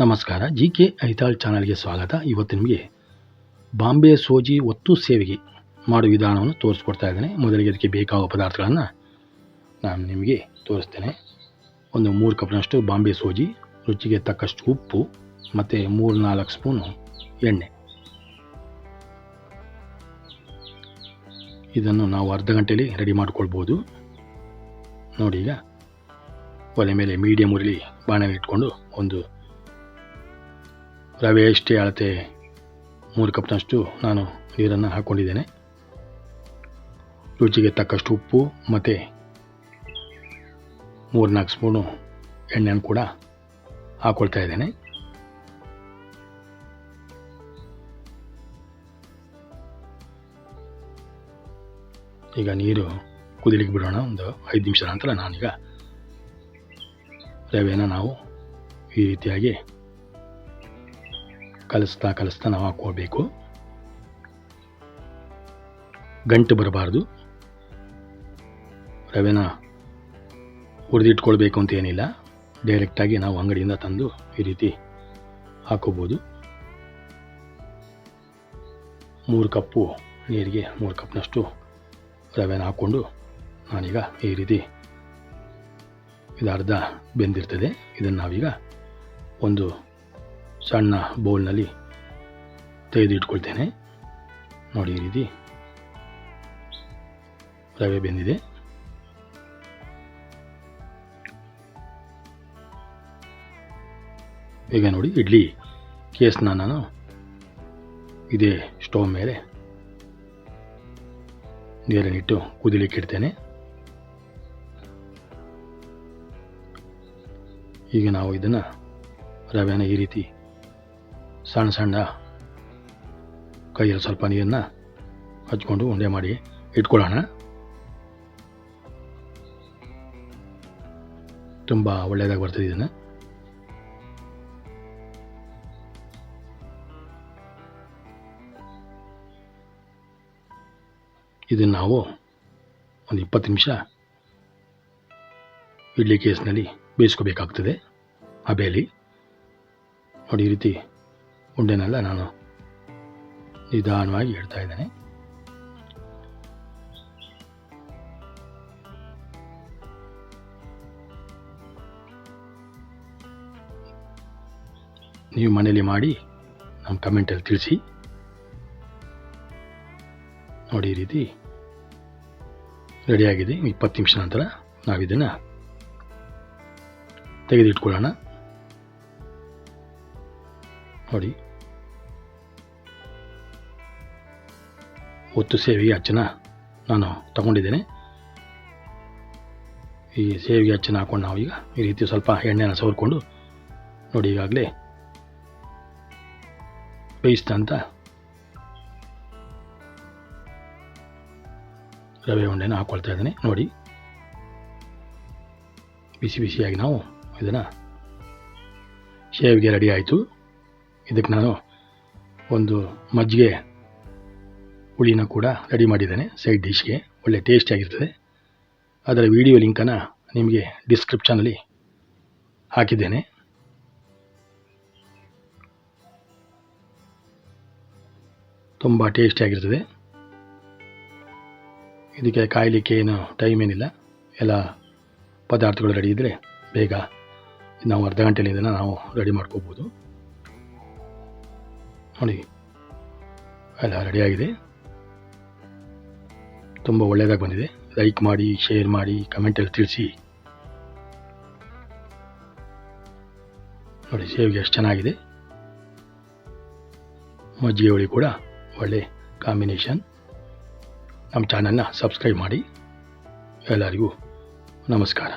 ನಮಸ್ಕಾರ G K Aithal ಚಾನಲ್ಗೆ ಸ್ವಾಗತ. ಇವತ್ತು ನಿಮಗೆ ಬಾಂಬೆ ಸೋಜಿ ಒತ್ತು ಸೇವಿಗೆ ಮಾಡುವ ವಿಧಾನವನ್ನು ತೋರಿಸ್ಕೊಡ್ತಾ ಇದ್ದೇನೆ. ಮೊದಲಿಗೆ ಅದಕ್ಕೆ ಬೇಕಾಗುವ ಪದಾರ್ಥಗಳನ್ನು ನಾನು ನಿಮಗೆ ತೋರಿಸ್ತೇನೆ. ಒಂದು ಮೂರು ಕಪ್ನಷ್ಟು ಬಾಂಬೆ ಸೋಜಿ, ರುಚಿಗೆ ತಕ್ಕಷ್ಟು ಉಪ್ಪು, ಮತ್ತು ಮೂರು ನಾಲ್ಕು ಸ್ಪೂನು ಎಣ್ಣೆ. ಇದನ್ನು ನಾವು ಅರ್ಧ ಗಂಟೆಯಲ್ಲಿ ರೆಡಿ ಮಾಡಿಕೊಳ್ಬೋದು. ನೋಡಿ ಈಗ ಒಲೆ ಮೇಲೆ ಮೀಡಿಯಮ್ ಉರಿಲಿ ಬಾಣಲೆ ಇಟ್ಕೊಂಡು ಒಂದು ರವೆ ಇಷ್ಟೇ ಅಳತೆ ಮೂರು ಕಪ್ನಷ್ಟು ನಾನು ನೀರನ್ನು ಹಾಕ್ಕೊಂಡಿದ್ದೇನೆ. ರುಚಿಗೆ ತಕ್ಕಷ್ಟು ಉಪ್ಪು, ಮತ್ತು ಮೂರು ನಾಲ್ಕು ಸ್ಪೂನು ಎಣ್ಣೆಯನ್ನು ಕೂಡ ಹಾಕ್ಕೊಳ್ತಾ ಇದ್ದೇನೆ. ಈಗ ನೀರು ಕುದಿಲಿಕ್ಕೆ ಬಿಡೋಣ. ಒಂದು ಐದು ನಿಮಿಷ ನಂತರ ನಾನೀಗ ರವೆಯನ್ನು ನಾವು ಈ ರೀತಿಯಾಗಿ ಕಲಿಸ್ತಾ ಕಲಿಸ್ತಾ ನಾವು ಹಾಕ್ಕೋಬೇಕು ಗಂಟು ಬರಬಾರ್ದು. ರವೆನ ಹುರಿದಿಟ್ಕೊಳ್ಬೇಕು ಅಂತ ಏನಿಲ್ಲ. ಡೈರೆಕ್ಟಾಗಿ ನಾವು ಅಂಗಡಿಯಿಂದ ತಂದು ಈ ರೀತಿ ಹಾಕೋಬೋದು ಮೂರು ಕಪ್ಪು ನೀರಿಗೆ ಮೂರು ಕಪ್ನಷ್ಟು ರವೆನ ಹಾಕ್ಕೊಂಡು ನಾನೀಗ ಈ ರೀತಿ ಇದು ಅರ್ಧ ಬೆಂದಿರ್ತದೆ. ಇದನ್ನು ನಾವೀಗ ಒಂದು ಸಣ್ಣ ಬೌಲ್ನಲ್ಲಿ ತೆಗೆದಿಟ್ಕೊಳ್ತೇನೆ. ನೋಡಿ ಈ ರೀತಿ. ರವೆ ಬೆಂದಿದೆ. ಈಗ ನೋಡಿ ಇಡ್ಲಿ. ಕೇಸ್ನ ನಾನು ಇದೇ ಸ್ಟವ್ ಮೇಲೆ ನೀರನ್ನಿಟ್ಟು ಕುದಿಲಿಕ್ಕೆ ಇಡ್ತೇನೆ. ಈಗ ನಾವು ಇದನ್ನು ರವೆನ ಈ ರೀತಿ ಸಣ್ಣ ಸಣ್ಣ ಕೈಯಲ್ಲಿ ಸ್ವಲ್ಪ ನೀರನ್ನು ಹಚ್ಕೊಂಡು ಉಂಡೆ ಮಾಡಿ ಇಟ್ಕೊಳ್ಳೋಣ. ತುಂಬ ಒಳ್ಳೆಯದಾಗಿ ಬರ್ತದೆ ಇದನ್ನು. ಇದನ್ನು ನಾವು ಒಂದು ಇಪ್ಪತ್ತು ನಿಮಿಷ ಇಡ್ಲಿ ಕೇಸ್ನಲ್ಲಿ ಬೇಯಿಸ್ಕೋಬೇಕಾಗ್ತದೆ. ಹಬೆಯಲ್ಲಿ ನೋಡಿ ಈ ರೀತಿ ಉಂಡೆನೆಲ್ಲ ನಾನು ನಿಧಾನವಾಗಿ ಹೇಳ್ತಾ ಇದ್ದೇನೆ. ನೀವು ಮನೇಲಿ ಮಾಡಿ ನಮ್ಮ ಕಮೆಂಟಲ್ಲಿ ತಿಳಿಸಿ. ನೋಡಿ ಈ ರೀತಿ ರೆಡಿಯಾಗಿದೆ ಇಪ್ಪತ್ತು ನಿಮಿಷ ನಂತರ ನಾವಿದನ್ನು ತೆಗೆದಿಟ್ಕೊಳ್ಳೋಣ. ನೋಡಿ. ಒತ್ತು ಸೇವಿಗೆ ಅಚ್ಚನ ನಾನು ತಗೊಂಡಿದ್ದೇನೆ. ಈ ಸೇವಿಗೆ ಅಚ್ಚನ ಹಾಕೊಂಡು ನಾವು ಈಗ ಈ ರೀತಿ ಸ್ವಲ್ಪ ಎಣ್ಣೆನ ಸವರ್ಕೊಂಡು ನೋಡಿ ಈಗಾಗಲೇ ಬೇಯಿಸ್ತಂತ ರವೆ ಉಂಡೆನ ಹಾಕ್ಕೊಳ್ತಾ ಇದ್ದೇನೆ. ನೋಡಿ. ಬಿಸಿ ಬಿಸಿಯಾಗಿ ನಾವು ಇದನ್ನು ಶೇವಿಗೆ ರೆಡಿ ಆಯಿತು. ಇದಕ್ಕೆ ನಾನು ಒಂದು ಮಜ್ಜಿಗೆ ಹುಳಿನ ಕೂಡ ರೆಡಿ ಮಾಡಿದ್ದೇನೆ. ಸೈಡ್ ಡಿಶ್ಗೆ ಒಳ್ಳೆ ಟೇಸ್ಟಿಯಾಗಿರ್ತದೆ ಅದರ ವಿಡಿಯೋ ಲಿಂಕನ್ನು ನಿಮಗೆ ಡಿಸ್ಕ್ರಿಪ್ಷನಲ್ಲಿ ಹಾಕಿದ್ದೇನೆ. ತುಂಬ ಟೇಸ್ಟಿಯಾಗಿರ್ತದೆ ಇದಕ್ಕೆ ಕಾಯಲಿಕ್ಕೆ ಏನು ಟೈಮ್ ಏನಿಲ್ಲ. ಎಲ್ಲ ಪದಾರ್ಥಗಳು ರೆಡಿ ಇದ್ದರೆ ಬೇಗ ನಾವು ಅರ್ಧ ಗಂಟೆಯಲ್ಲಿ ಇದನ್ನು ನಾವು ರೆಡಿ ಮಾಡ್ಕೋಬೋದು. ನೋಡಿ, ಎಲ್ಲ ರೆಡಿಯಾಗಿದೆ ತುಂಬ ಒಳ್ಳೆಯದಾಗಿ ಬಂದಿದೆ. ಲೈಕ್ ಮಾಡಿ ಶೇರ್ ಮಾಡಿ ಕಮೆಂಟಲ್ಲಿ ತಿಳಿಸಿ. ನೋಡಿ ಸೇವ್ಗೆ ಎಷ್ಟು ಚೆನ್ನಾಗಿದೆ. ಮಜ್ಜಿಗೆ ಹುಳಿ ಕೂಡ ಒಳ್ಳೆ ಕಾಂಬಿನೇಷನ್ ನಮ್ಮ ಚಾನಲ್ನ ಸಬ್ಸ್ಕ್ರೈಬ್ ಮಾಡಿ. ಎಲ್ಲರಿಗೂ ನಮಸ್ಕಾರ.